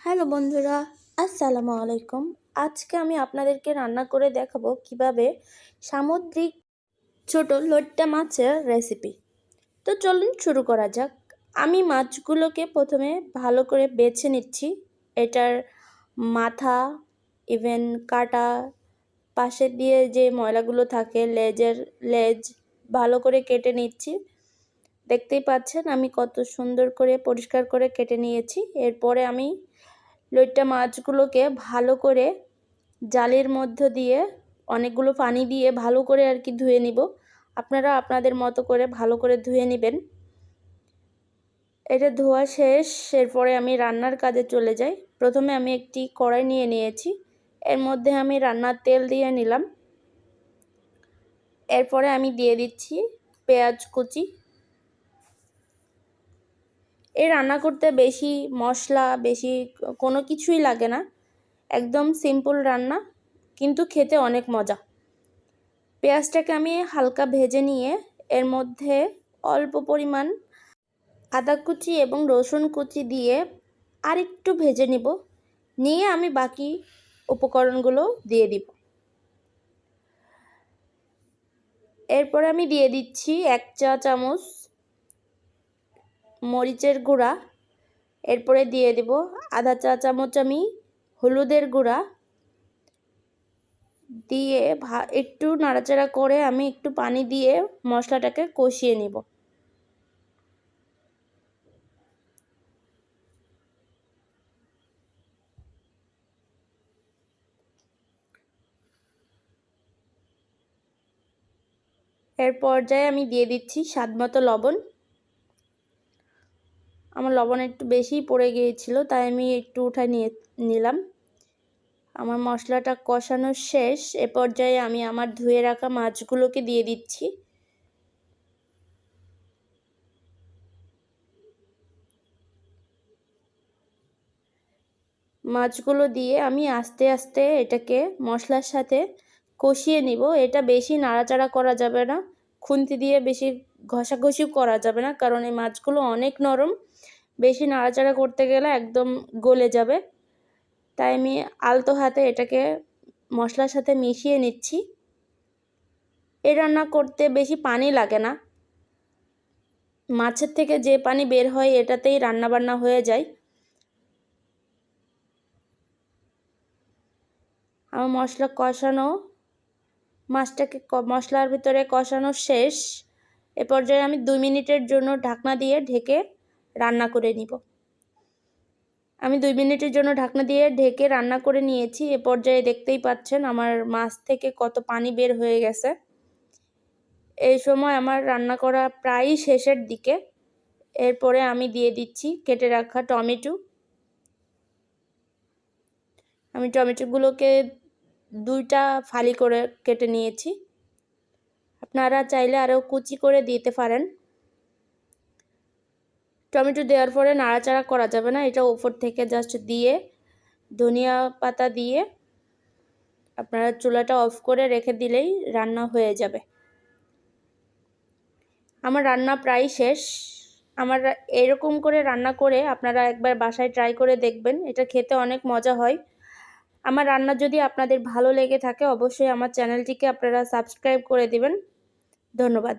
Hello বন্ধুরা, আসসালামু আলাইকুম। আজকে আমি আপনাদেরকে রান্না করে দেখাবো কীভাবে সামুদ্রিক ছোট লট্টা মাছের রেসিপি তো চলুন শুরু করা যাক। আমি মাছগুলোকে প্রথমে ভালো করে বেছে নিচ্ছি। এটার মাথা ইভেন কাটা, পাশে দিয়ে যে ময়লাগুলো থাকে, লেজের লেজ ভালো করে কেটে নিচ্ছি। দেখতেই পাচ্ছেন আমি কত সুন্দর করে পরিষ্কার করে কেটে নিয়েছি। এরপরে আমি লইট্টা মাছগুলোকে ভালো করে জালের মধ্য দিয়ে অনেকগুলো পানি দিয়ে ভালো করে আর কি ধুয়ে নিব। আপনারা আপনাদের মতো করে ভালো করে ধুয়ে নেবেন। এটা ধোয়া শেষ, এরপরে আমি রান্নার কাজে চলে যাই। প্রথমে আমি একটি কড়াই নিয়ে নিয়েছি। এর মধ্যে আমি রান্নার তেল দিয়ে নিলাম। এরপরে আমি দিয়ে দিচ্ছি পেঁয়াজ কুচি। এই রান্না করতে বেশি মশলা, বেশি কোনো কিছুই লাগে না। একদম সিম্পল রান্না, কিন্তু খেতে অনেক মজা। পেঁয়াজটাকে আমি হালকা ভেজে নিয়ে এর মধ্যে অল্প পরিমাণ আদা কুচি এবং রসুন কুচি দিয়ে আরেকটু ভেজে নিব। নিয়ে আমি বাকি উপকরণগুলো দিয়ে দিব। এরপরে আমি দিয়ে দিচ্ছি এক চা চামচ মরিচের গুঁড়া, এরপরে দিয়ে দেব আধা চা চামচ আমি হলুদের গুঁড়া। দিয়ে একটু নাড়াচাড়া করে আমি একটু পানি দিয়ে মশলাটাকে কষিয়ে নিব। এর পর্যায়ে আমি দিয়ে দিচ্ছি স্বাদ মতো লবণ। আমার লবণ একটু বেশিই পড়ে গিয়েছিল, তাই আমি একটু উঠায় নিয়ে নিলাম। আমার মশলাটা কষানো শেষ, এ পর্যায়ে আমি আমার ধুয়ে রাখা মাছগুলোকে দিয়ে দিচ্ছি। মাছগুলো দিয়ে আমি আস্তে আস্তে এটাকে মশলার সাথে কষিয়ে নিব, এটা বেশি নাড়াচাড়া করা যাবে না। খুন্তি দিয়ে বেশি ঘষাঘষি করা যাবে না, কারণ এই মাছগুলো অনেক নরম। বেশি নাড়াচাড়া করতে গেলে একদম গলে যাবে। তাই আমি আলতো হাতে এটাকে মশলার সাথে মিশিয়ে নিচ্ছি। এ রান্না করতে বেশি পানি লাগে না। মাছের থেকে যে পানি বের হয় এটাতেই রান্না বান্না হয়ে যায়। আমার মশলা কষানো মাছটাকে মশলার ভিতরে কষানো শেষ। এ পর্যায়ে আমি দুই মিনিটের জন্য ঢাকনা দিয়ে ঢেকে রান্না করে নিব। আমি দুই মিনিটের জন্য ঢাকনা দিয়ে ঢেকে রান্না করে নিয়েছি। এ পর্যায়ে দেখতেই পাচ্ছেন আমার মাছ থেকে কত পানি বের হয়ে গেছে। এই সময় আমার রান্না করা প্রায় শেষের দিকে। এরপরে আমি দিয়ে দিচ্ছি কেটে রাখা টমেটো। আমি টমেটোগুলোকে দুইটা ফালি করে কেটে নিয়েছি। আপনারা চাইলে আরও কুচি করে দিতে পারেন। টমেটো দেওয়ার পরে নাড়াচাড়া করা যাবে না, এটা ওপর থেকে জাস্ট দিয়ে, ধনিয়া পাতা দিয়ে আপনারা চুলাটা অফ করে রেখে দিলেই রান্না হয়ে যাবে। আমার রান্না প্রায় শেষ। আমার এরকম করে রান্না করে আপনারা একবার বাসায় ট্রাই করে দেখবেন, এটা খেতে অনেক মজা হয়। আমার রান্না যদি আপনাদের ভালো লেগে থাকে, অবশ্যই আমার চ্যানেলটিকে আপনারা সাবস্ক্রাইব করে দেবেন। ধন্যবাদ।